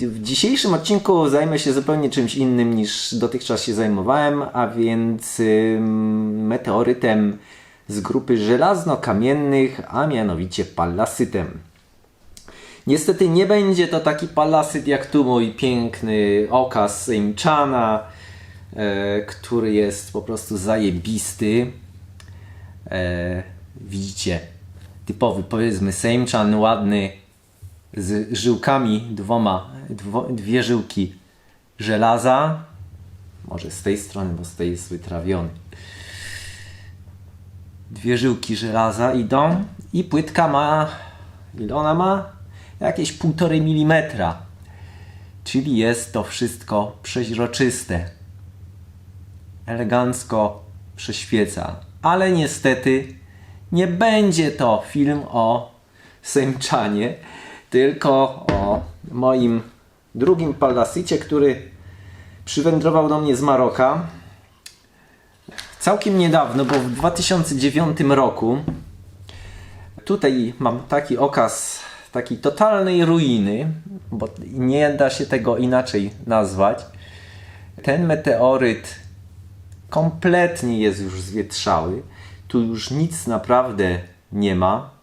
W dzisiejszym odcinku zajmę się zupełnie czymś innym niż dotychczas się zajmowałem, a więc meteorytem z grupy żelazno-kamiennych, a mianowicie palasytem. Niestety nie będzie to taki palasyt jak tu mój piękny okaz Sejmczana, e, który jest po prostu zajebisty. E, widzicie, typowy powiedzmy Sejmczan, ładny, z żyłkami dwoma, dwo, dwie żyłki żelaza. Może z tej strony, bo z tej jest wytrawiony. Dwie żyłki żelaza idą i płytka ma, ile ona ma? Jakieś półtorej milimetra. Czyli jest to wszystko przeźroczyste. Elegancko prześwieca. Ale niestety nie będzie to film o Sejmczanie, tylko o moim drugim palasycie, który przywędrował do mnie z Maroka całkiem niedawno, bo w 2009 roku tutaj mam taki okaz takiej totalnej ruiny, bo nie da się tego inaczej nazwać. Ten meteoryt kompletnie jest już zwietrzały. Tu już nic naprawdę nie ma.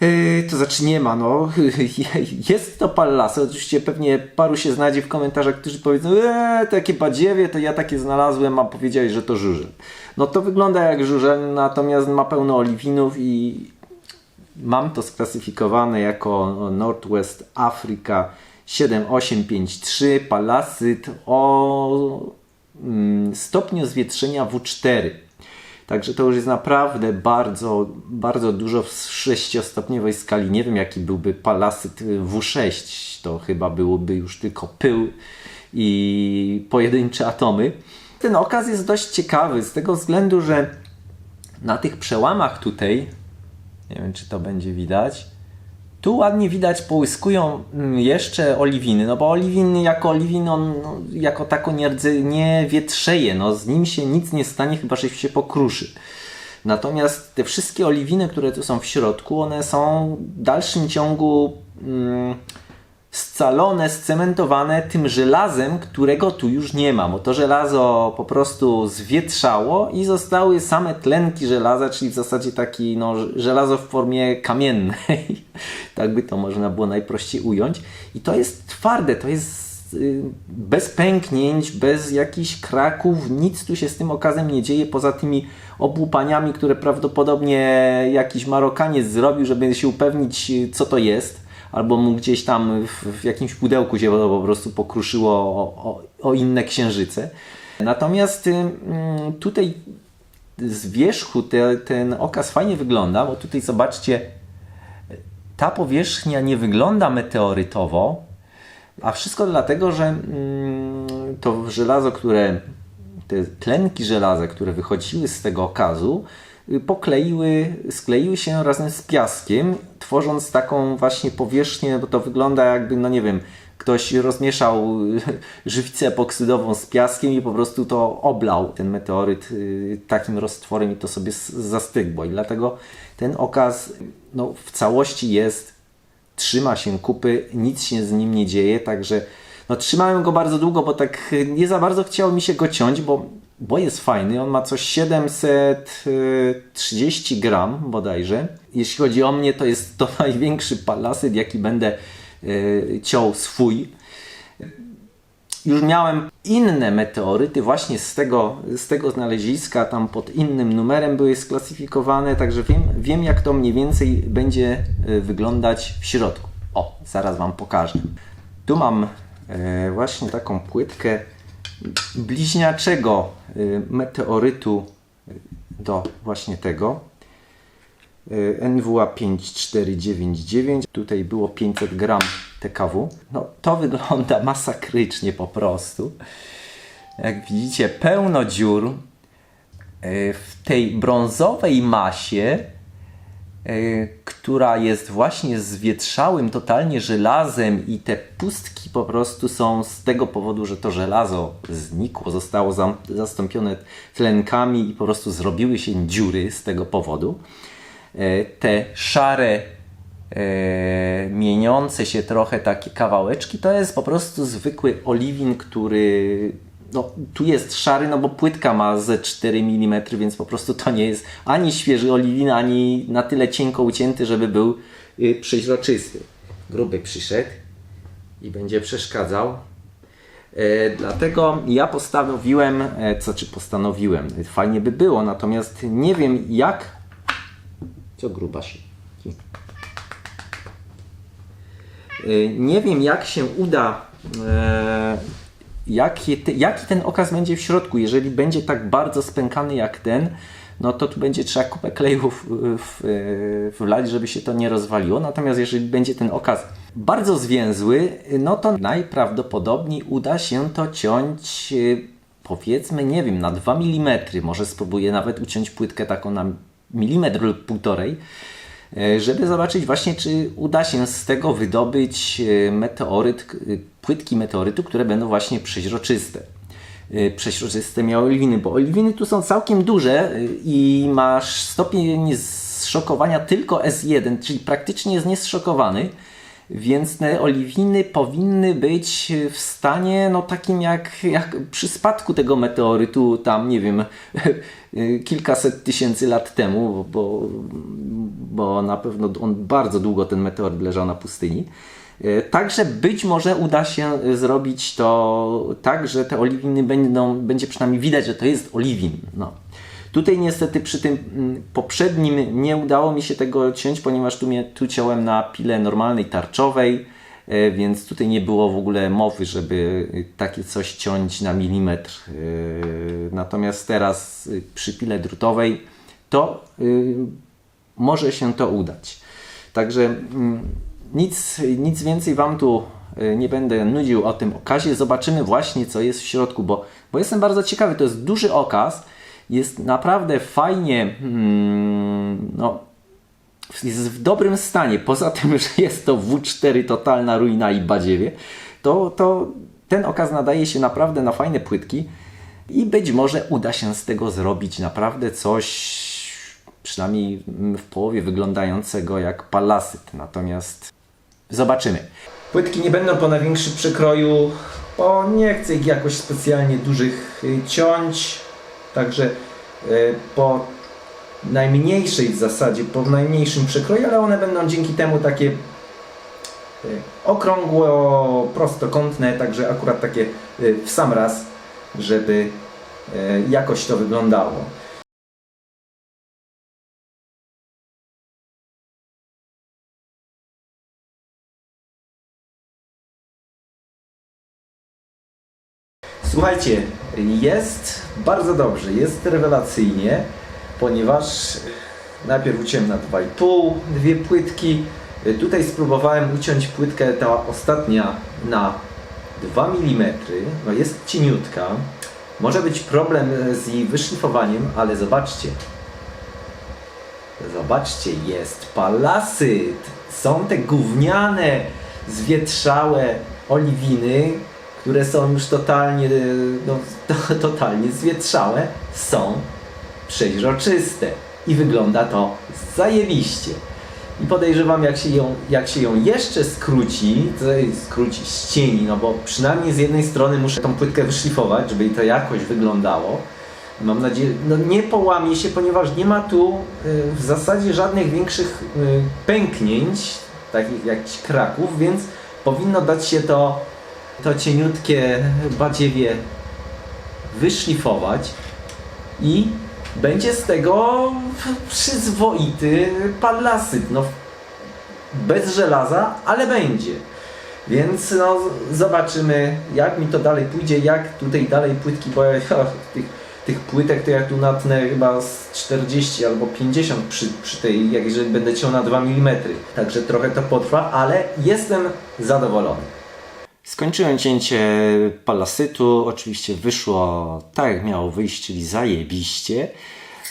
Yy, to znaczy nie ma, no. Jest to pallasy. Oczywiście pewnie paru się znajdzie w komentarzach, którzy powiedzą, eee, takie badziewie, to ja takie znalazłem, a powiedziałeś, że to żużel. No to wygląda jak żużel, natomiast ma pełno oliwinów i mam to sklasyfikowane jako Northwest Africa 7853 palasyt o mm, stopniu zwietrzenia W4. Także to już jest naprawdę bardzo, bardzo dużo w sześciostopniowej skali. Nie wiem, jaki byłby palasyt W6. To chyba byłoby już tylko pył i pojedyncze atomy. Ten okaz jest dość ciekawy z tego względu, że na tych przełamach tutaj, nie wiem czy to będzie widać, tu ładnie widać połyskują mm, jeszcze oliwiny, no bo oliwin jako oliwin on no, jako tako nie, rdze- nie wietrzeje, no z nim się nic nie stanie, chyba że się pokruszy. Natomiast te wszystkie oliwiny, które tu są w środku, one są w dalszym ciągu mm, scalone, scementowane tym żelazem, którego tu już nie ma, bo to żelazo po prostu zwietrzało i zostały same tlenki żelaza, czyli w zasadzie taki no, żelazo w formie kamiennej. tak by to można było najprościej ująć. I to jest twarde, to jest y, bez pęknięć, bez jakichś kraków, nic tu się z tym okazem nie dzieje, poza tymi obłupaniami, które prawdopodobnie jakiś Marokaniec zrobił, żeby się upewnić, co to jest albo mu gdzieś tam w, w jakimś pudełku się po prostu pokruszyło o, o, o inne księżyce. Natomiast ym, tutaj z wierzchu te, ten okaz fajnie wygląda, bo tutaj zobaczcie, ta powierzchnia nie wygląda meteorytowo, a wszystko dlatego, że mm, to żelazo, które te tlenki żelaza, które wychodziły z tego okazu, y, pokleiły, skleiły się razem z piaskiem, tworząc taką właśnie powierzchnię, bo to wygląda jakby, no nie wiem, ktoś rozmieszał y, żywicę epoksydową z piaskiem i po prostu to oblał ten meteoryt y, takim roztworem i to sobie zastygło. I dlatego ten okaz no, w całości jest, trzyma się kupy, nic się z nim nie dzieje, także no, trzymałem go bardzo długo, bo tak nie za bardzo chciało mi się go ciąć, bo, bo jest fajny. On ma coś 730 gram bodajże. Jeśli chodzi o mnie, to jest to największy palasyt, jaki będę y, ciął swój. Już miałem inne meteoryty właśnie z tego, z tego znaleziska, tam pod innym numerem były sklasyfikowane, także wiem, wiem jak to mniej więcej będzie y, wyglądać w środku. O, zaraz Wam pokażę. Tu mam e, właśnie taką płytkę bliźniaczego y, meteorytu y, do właśnie tego. Y, NWA 5499. Tutaj było 500 gram TKW. No to wygląda masakrycznie po prostu. Jak widzicie, pełno dziur. W tej brązowej masie, która jest właśnie zwietrzałym totalnie żelazem i te pustki po prostu są z tego powodu, że to żelazo znikło, zostało zastąpione tlenkami i po prostu zrobiły się dziury z tego powodu. E, te szare e, mieniące się trochę takie kawałeczki, to jest po prostu zwykły oliwin, który no, tu jest szary, no bo płytka ma ze 4 mm, więc po prostu to nie jest ani świeży oliwin, ani na tyle cienko ucięty, żeby był y, przeźroczysty. Gruby przyszedł i będzie przeszkadzał. E, dlatego ja postanowiłem, e, co czy postanowiłem, fajnie by było, natomiast nie wiem jak. Co gruba się. E, Nie wiem jak się uda, jaki, te, jaki ten okaz będzie w środku. Jeżeli będzie tak bardzo spękany jak ten, no to tu będzie trzeba kupę klejów w, w, wlać, żeby się to nie rozwaliło. Natomiast jeżeli będzie ten okaz bardzo zwięzły, no to najprawdopodobniej uda się to ciąć e, powiedzmy, nie wiem, na 2 mm. Może spróbuję nawet uciąć płytkę taką na milimetr lub półtorej e, żeby zobaczyć właśnie, czy uda się z tego wydobyć e, meteoryt, płytki meteorytu, które będą właśnie przeźroczyste. E, Przeźroczyste miały oliwiny, bo oliwiny tu są całkiem duże e, i masz stopień zszokowania tylko S1, czyli praktycznie jest niezszokowany. Więc te oliwiny powinny być w stanie, no takim jak, jak przy spadku tego meteorytu, tam nie wiem, kilkaset tysięcy lat temu, bo, bo na pewno on bardzo długo ten meteoryt leżał na pustyni. E, Także być może uda się e, zrobić to tak, że te oliwiny będą, będzie przynajmniej widać, że to jest oliwin. No. Tutaj niestety przy tym mm, poprzednim nie udało mi się tego ciąć, ponieważ tu, mnie, tu ciąłem na pile normalnej tarczowej, e, więc tutaj nie było w ogóle mowy, żeby takie coś ciąć na milimetr. Natomiast teraz przy pile drutowej to może się to udać. Także mm, nic, nic więcej Wam tu y, nie będę nudził o tym okazie. Zobaczymy właśnie, co jest w środku, bo, bo jestem bardzo ciekawy. To jest duży okaz. Jest naprawdę fajnie. Mm, no, jest w dobrym stanie. Poza tym, że jest to W4 totalna ruina i badziewie, to, to ten okaz nadaje się naprawdę na fajne płytki i być może uda się z tego zrobić naprawdę coś przynajmniej w połowie wyglądającego jak palasyt. Natomiast zobaczymy. Płytki nie będą po największym przekroju, bo nie chcę ich jakoś specjalnie dużych y, ciąć. Także y, po najmniejszej w zasadzie, po najmniejszym przekroju, ale one będą dzięki temu takie y, okrągło, prostokątne, także akurat takie w sam raz, żeby jakoś to wyglądało. Słuchajcie, jest bardzo dobrze, jest rewelacyjnie, ponieważ najpierw uciąłem na 2,5, dwie płytki. Tutaj spróbowałem uciąć płytkę, ta ostatnia na 2 mm. No jest cieniutka. Może być problem z jej wyszlifowaniem, ale zobaczcie. Zobaczcie, jest palasyt. Są te gówniane, zwietrzałe oliwiny, które są już totalnie, no, to, totalnie zwietrzałe, są przeźroczyste i wygląda to zajebiście. I podejrzewam, jak się ją, jak się ją jeszcze skróci, skróci ścieni, no bo przynajmniej z jednej strony muszę tą płytkę wyszlifować, żeby jej to jakoś wyglądało. Mam nadzieję, no nie połamie się, ponieważ nie ma tu y, w zasadzie żadnych większych y, pęknięć, takich jakichś kraków, więc powinno dać się to, to cieniutkie badziewie wyszlifować i będzie z tego przyzwoity palasyt. No, bez żelaza, ale będzie. Więc no, zobaczymy, jak mi to dalej pójdzie, jak tutaj dalej płytki, bo tych, tych płytek to ja tu natnę chyba z 40 albo 50 przy, przy tej, jeżeli będę ciął na 2 mm. Także trochę to potrwa, ale jestem zadowolony. Skończyłem cięcie palasytu. Oczywiście wyszło tak, jak miało wyjść, czyli zajebiście.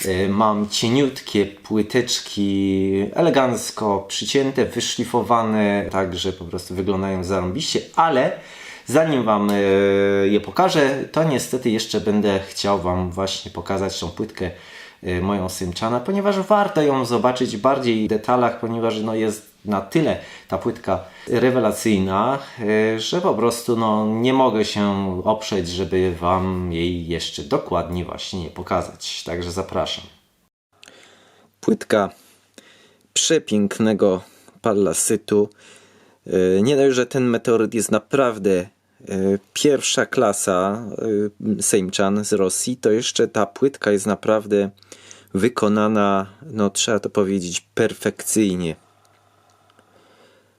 E, Mam cieniutkie płyteczki, elegancko przycięte, wyszlifowane, tak, że po prostu wyglądają zarąbiście, ale zanim Wam e, je pokażę, to niestety jeszcze będę chciał Wam właśnie pokazać tą płytkę moją Symczana, ponieważ warto ją zobaczyć bardziej w detalach, ponieważ no, jest na tyle ta płytka rewelacyjna, y, że po prostu no, nie mogę się oprzeć, żeby Wam jej jeszcze dokładnie właśnie pokazać. Także zapraszam. Płytka przepięknego pallasytu. Yy, Nie dość, że ten meteoryt jest naprawdę pierwsza klasa yy, Sejmczan z Rosji, to jeszcze ta płytka jest naprawdę wykonana, no trzeba to powiedzieć, perfekcyjnie.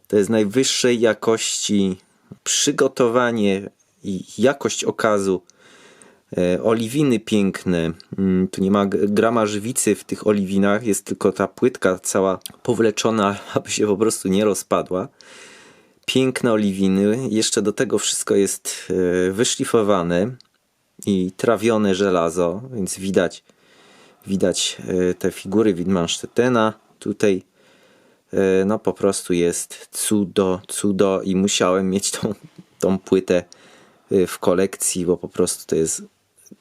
To jest najwyższej jakości przygotowanie i jakość okazu. E, oliwiny piękne. Mm, Tu nie ma grama żywicy w tych oliwinach, jest tylko ta płytka cała powleczona, aby się po prostu nie rozpadła. Piękne oliwiny. Jeszcze do tego wszystko jest e, wyszlifowane i trawione żelazo, więc widać, widać e, te figury Wittmannstetena. Tutaj e, no po prostu jest cudo, cudo i musiałem mieć tą, tą płytę w kolekcji, bo po prostu to jest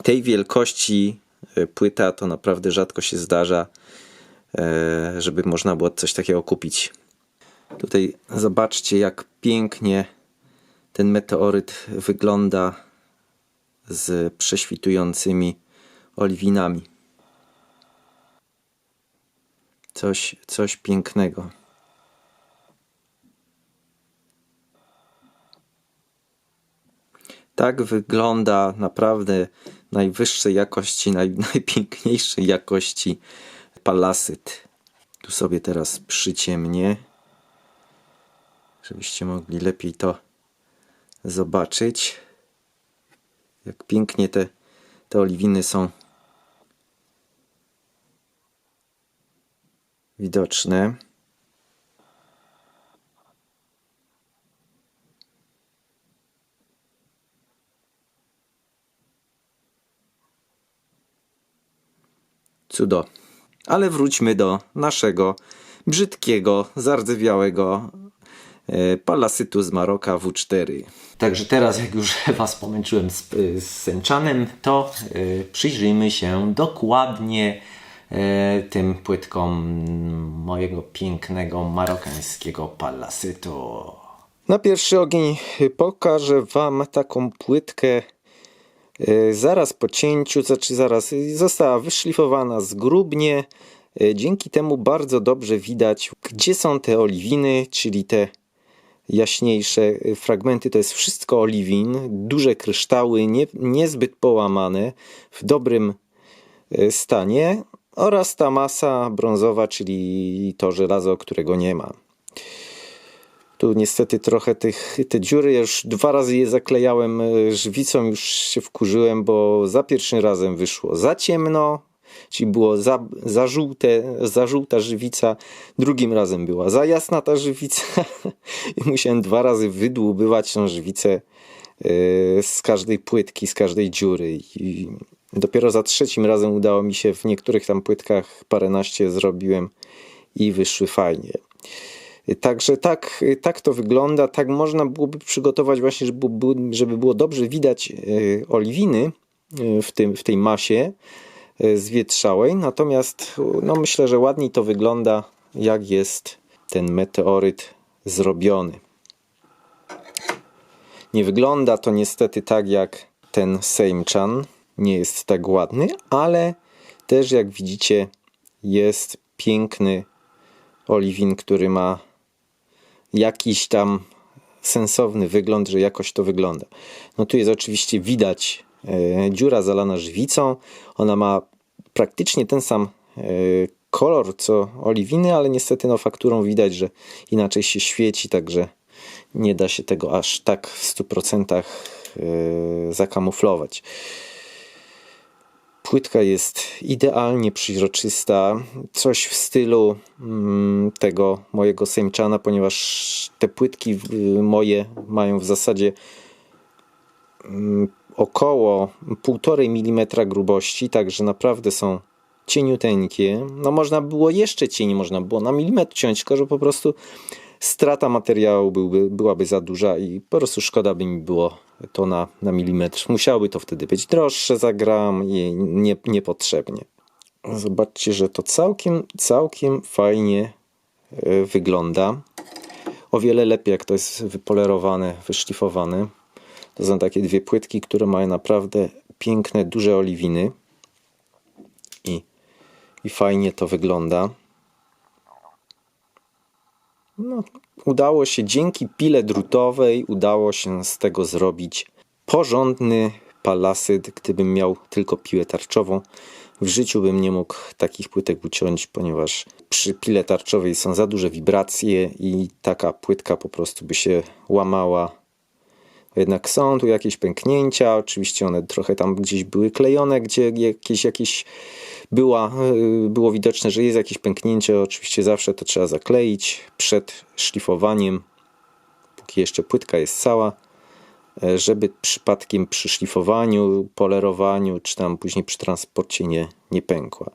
tej wielkości płyta to naprawdę rzadko się zdarza, żeby można było coś takiego kupić. Tutaj zobaczcie, jak pięknie ten meteoryt wygląda z prześwitującymi oliwinami. Coś, coś pięknego. Tak wygląda naprawdę najwyższej jakości, naj, najpiękniejszej jakości palasyt. Tu sobie teraz przyciemnię, żebyście mogli lepiej to zobaczyć. Jak pięknie te, te oliwiny są widoczne. Cudo. Ale wróćmy do naszego brzydkiego, zardzewiałego palasytu z Maroka W4. Także teraz, jak już Was pomęczyłem z, z Sęczanem, to e, przyjrzyjmy się dokładnie e, tym płytkom mojego pięknego marokańskiego palasytu. Na pierwszy ogień pokażę Wam taką płytkę E, Zaraz po cięciu, znaczy zaraz, y, została wyszlifowana zgrubnie. E, Dzięki temu bardzo dobrze widać, gdzie są te oliwiny, czyli te jaśniejsze y, fragmenty. To jest wszystko oliwin, duże kryształy, nie, niezbyt połamane, w dobrym e, stanie oraz ta masa brązowa, czyli to żelazo, którego nie ma. Tu niestety trochę tych, te dziury, ja już dwa razy je zaklejałem e, żywicą, już się wkurzyłem, bo za pierwszym razem wyszło za ciemno, czyli było za, za, żółte, za żółta żywica, drugim razem była za jasna ta żywica i musiałem dwa razy wydłubywać tą żywicę e, z każdej płytki, z każdej dziury i dopiero za trzecim razem udało mi się w niektórych tam płytkach paręnaście zrobiłem i wyszły fajnie. Także tak, tak to wygląda. Tak można byłoby przygotować właśnie, żeby żeby było dobrze widać e, oliwiny e, w, tym, w tej masie zwietrzałej. Natomiast no myślę, że ładniej to wygląda, jak jest ten meteoryt zrobiony. Nie wygląda to niestety tak jak ten Seimchan. Nie jest tak ładny, ale też jak widzicie jest piękny oliwin, który ma jakiś tam sensowny wygląd, że jakoś to wygląda. No tu jest oczywiście widać dziura zalana żywicą. Ona ma praktycznie ten sam e, kolor co oliwiny, ale niestety no, fakturą widać, że inaczej się świeci, także nie da się tego aż tak w 100% e, zakamuflować. Płytka jest idealnie przeźroczysta, coś w stylu mm, tego mojego Sejmczana, ponieważ te płytki moje mają w zasadzie około 1,5 mm grubości, także naprawdę są cieniuteńkie. No można było jeszcze cień, można było na milimetr ciąć, tylko że po prostu strata materiału byłby, byłaby za duża i po prostu szkoda by mi było to na, na milimetr. Musiałoby to wtedy być droższe za gram i nie, niepotrzebnie. Zobaczcie, że to całkiem, całkiem fajnie e, wygląda. O wiele lepiej, jak to jest wypolerowane, wyszlifowane. To są takie dwie płytki, które mają naprawdę piękne, duże oliwiny. I, i fajnie to wygląda. No, udało się dzięki pile drutowej, udało się z tego zrobić porządny palasyt. Gdybym miał tylko piłę tarczową, w życiu bym nie mógł takich płytek uciąć, ponieważ przy pile tarczowej są za duże wibracje i taka płytka po prostu by się łamała. Jednak są tu jakieś pęknięcia, oczywiście one trochę tam gdzieś były klejone, gdzie jakieś, jakieś była, yy, było widoczne, że jest jakieś pęknięcie. Oczywiście zawsze to trzeba zakleić przed szlifowaniem, póki jeszcze płytka jest cała, e, żeby przypadkiem przy szlifowaniu, polerowaniu, czy tam później przy transporcie nie, nie pękła.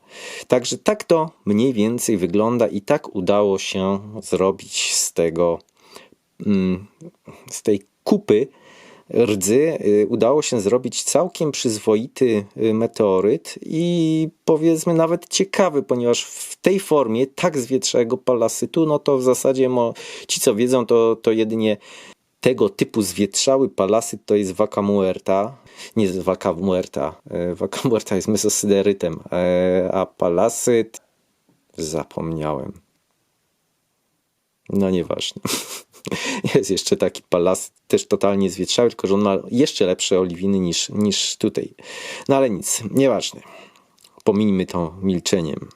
Także tak to mniej więcej wygląda i tak udało się zrobić z tego, mm, z tej kupy rdzy y, udało się zrobić całkiem przyzwoity y, meteoryt i powiedzmy nawet ciekawy, ponieważ w tej formie tak zwietrzałego palasytu, no to w zasadzie mo, ci co wiedzą, to, to jedynie tego typu zwietrzały palasyt to jest Vaca Muerta. Nie Vaca Muerta. e, Vaca Muerta jest mesosyderytem, e, a palasyt zapomniałem. No nieważne. Jest jeszcze taki palas, też totalnie zwietrzały, tylko że on ma jeszcze lepsze oliwiny niż, niż tutaj. No ale nic, nieważne. Pominijmy to milczeniem.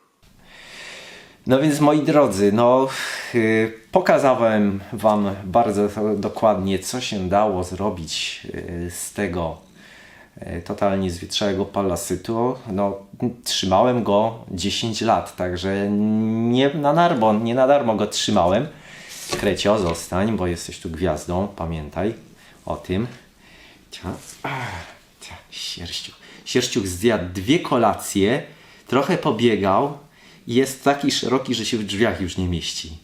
No więc moi drodzy, no yy, pokazałem wam bardzo dokładnie, co się dało zrobić yy, z tego yy, totalnie zwietrzałego palasytu. No, trzymałem go 10 lat, także nie na darmo, nie na darmo go trzymałem. Krecio, zostań, bo jesteś tu gwiazdą, pamiętaj o tym. Sierściuch. Sierściuch zjadł dwie kolacje, trochę pobiegał i jest taki szeroki, że się w drzwiach już nie mieści.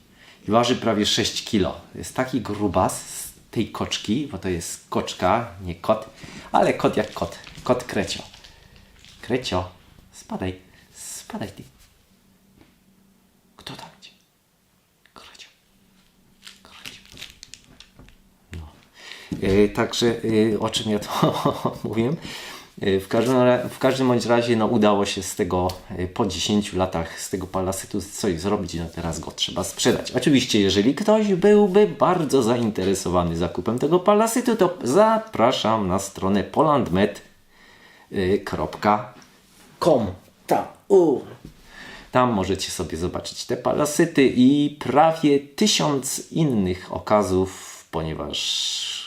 I waży prawie 6 kilo. Jest taki grubas z tej koczki, bo to jest koczka, nie kot, ale kot jak kot. Kot Krecio. Krecio, spadaj, spadaj ty. Kto tam idzie? Krecio. Krecio. E, Także e, o czym ja to mówiłem? E, W każdym, w każdym bądź razie no, udało się z tego e, po 10 latach z tego palasytu coś zrobić, no teraz go trzeba sprzedać. Oczywiście, jeżeli ktoś byłby bardzo zainteresowany zakupem tego palasytu, to zapraszam na stronę polandmet.com. Tam. Tam możecie sobie zobaczyć te palasyty i prawie tysiąc innych okazów, ponieważ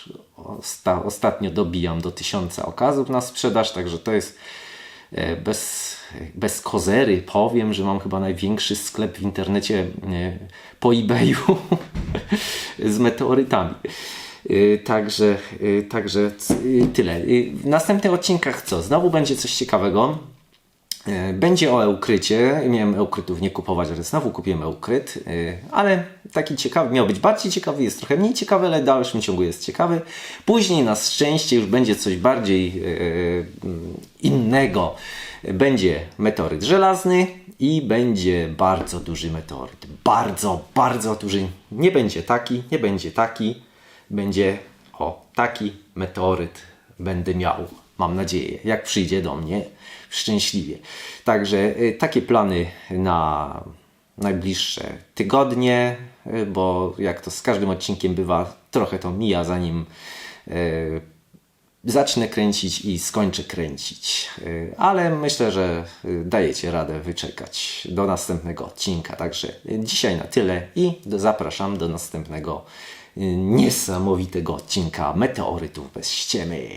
osta ostatnio dobijam do tysiąca okazów na sprzedaż, także to jest e, bez, bez kozery. Powiem, że mam chyba największy sklep w internecie e, po eBayu z meteorytami. E, Także, także tyle. W następnych odcinkach co? Znowu będzie coś ciekawego. E, Będzie o eukrycie. Miałem eukrytów nie kupować, ale znowu kupiłem eukryt. e, Ale taki ciekawy, miał być bardziej ciekawy, jest trochę mniej ciekawy, ale w dalszym ciągu jest ciekawy. Później na szczęście już będzie coś bardziej e, innego. Będzie meteoryt żelazny i będzie bardzo duży meteoryt. Bardzo, bardzo duży. Nie będzie taki, nie będzie taki. Będzie o taki meteoryt będę miał, mam nadzieję, jak przyjdzie do mnie szczęśliwie. Także y, takie plany na najbliższe tygodnie, y, bo jak to z każdym odcinkiem bywa, trochę to mija zanim y, zacznę kręcić i skończę kręcić. Ale myślę, że dajecie radę wyczekać do następnego odcinka. Także dzisiaj na tyle i zapraszam do następnego niesamowitego odcinka Meteorytów bez ściemy.